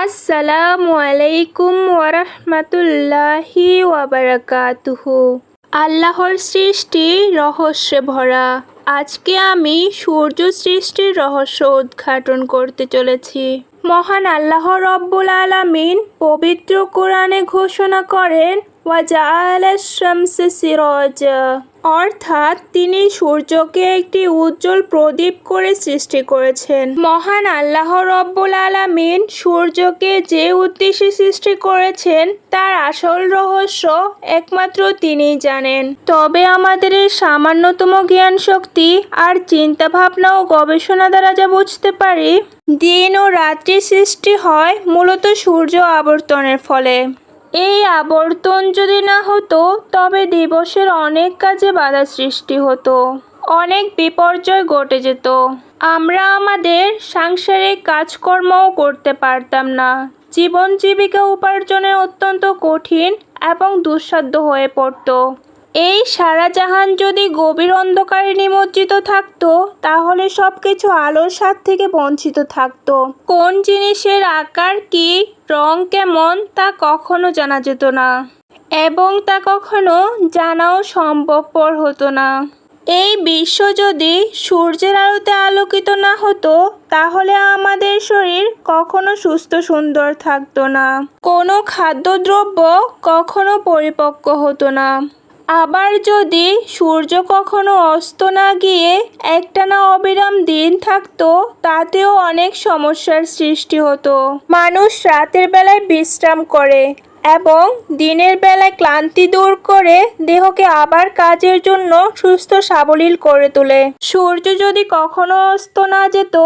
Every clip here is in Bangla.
আসসালামু আলাইকুম ওয়ারহমাতুল্লাহি ওয়াবারাকাতুহু। আল্লাহর সৃষ্টি রহস্যে ভরা। আজকে আমি সূর্য সৃষ্টির রহস্য উদ্ঘাটন করতে চলেছি। মহান আল্লাহ রব্বুল আলামিন পবিত্র কোরআনে ঘোষণা করেন ওয়াজআলা শামসা সিরাজা। অর্থাৎ তিনি সূর্যকে একটি উজ্জ্বল প্রদীপ করে সৃষ্টি করেছেন। মহান আল্লাহ রব্বুল আলামিন সূর্যকে যে উদ্দেশ্যে সৃষ্টি করেছেন, তার আসল রহস্য একমাত্র তিনিই জানেন। তবে আমাদের এই সামান্যতম জ্ঞান শক্তি আর চিন্তা ভাবনা ও গবেষণা দ্বারা যা বুঝতে পারি, দিন ও রাত্রি সৃষ্টি হয় মূলত সূর্য আবর্তনের ফলে। এই আবর্তন যদি না হতো, তবে দিবসের অনেক কাজে বাধা সৃষ্টি হতো। অনেক বিপর্যয় ঘটে যেত। আমরা আমাদের সাংসারিক কাজকর্মও করতে পারতাম না। জীবন জীবিকা উপার্জনের অত্যন্ত কঠিন এবং দুঃসাধ্য হয়ে পড়তো। এই সারা জাহান যদি গভীর অন্ধকারে নিমজ্জিত থাকতো, তাহলে সব কিছু আলোর স্বাদ থেকে বঞ্চিত থাকতো। কোন জিনিসের আকার, কি রং কেমন, তা কখনো জানা যেত না। এবং তা কখনো জানাও সম্ভবপর হতো না। এই বিশ্ব যদি সূর্যের আলোতে আলোকিত না হতো, তাহলে আমাদের শরীর কখনো সুস্থ সুন্দর থাকতো না। কোনো খাদ্যদ্রব্য কখনো পরিপক্ক হতো না। আবার যদি সূর্য কখনো অস্ত না গিয়ে একটানা অবিরাম দিন থাকতো, তাতেও অনেক সমস্যার সৃষ্টি হতো। মানুষ রাতের বেলায় বিশ্রাম করে এবং দিনের বেলায় ক্লান্তি দূর করে দেহকে আবার কাজের জন্য সুস্থ সাবলীল করে তোলে। সূর্য যদি কখনো অস্ত না যেত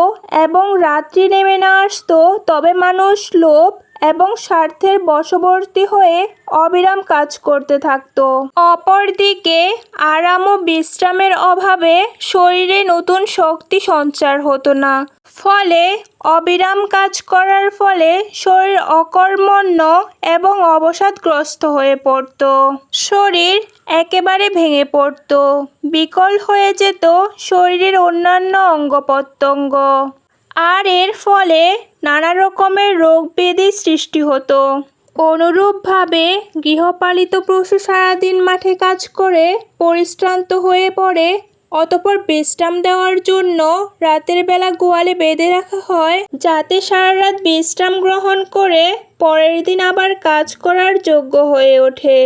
এবং রাত্রি নেমে না আসতো, তবে মানুষ লোভ এবং স্বার্থের বশবর্তী হয়ে অবিরাম কাজ করতে থাকত। অপরদিকে আরাম ও বিশ্রামের অভাবে শরীরে নতুন শক্তি সঞ্চার হতো না। ফলে অবিরাম কাজ করার ফলে শরীর অকর্মণ্য এবং অবসাদগ্রস্ত হয়ে পড়ত। শরীর একেবারে ভেঙে পড়ত। বিকল হয়ে যেত শরীরের অন্যান্য অঙ্গ প্রত্যঙ্গ আর এর ফলে নানা রকমের রোগ ব্যাধি সৃষ্টি হতো। অনুরূপভাবে গৃহপালিত পশু সারাদিন মাঠে কাজ করে পরিশ্রান্ত হয়ে পড়ে, অতপর বিশ্রাম দেওয়ার জন্য রাতের বেলা গোয়ালে বেঁধে রাখা হয়, যাতে সারা রাত বিশ্রাম গ্রহণ করে পরের দিন আবার কাজ করার যোগ্য হয়ে ওঠে।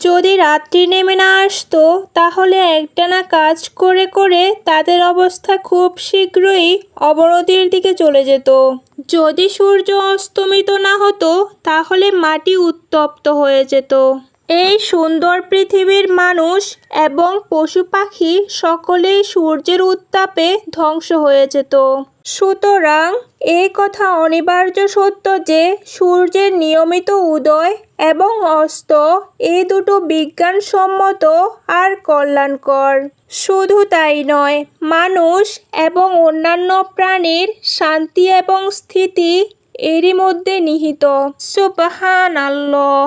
যদি রাত্রি নেমে না আসতো, তাহলে একটানা কাজ করে করে তাদের অবস্থা খুব শীঘ্রই অবনতির দিকে চলে যেত। যদি সূর্য অস্তমিত না হতো, তাহলে মাটি উত্তপ্ত হয়ে যেত। এই সুন্দর পৃথিবীর মানুষ এবং পশু পাখি সকলেই সূর্যের উত্তাপে ধ্বংস হয়ে যেত। সুতরাং এই কথা অনিবার্য সত্য যে সূর্যের নিয়মিত উদয় এবং অস্ত এই দুটো বিজ্ঞানসম্মত আর কল্যাণকর। শুধু তাই নয়, মানুষ এবং অন্যান্য প্রাণীর শান্তি এবং স্থিতি এরই মধ্যে নিহিত। সুবহান আল্লাহ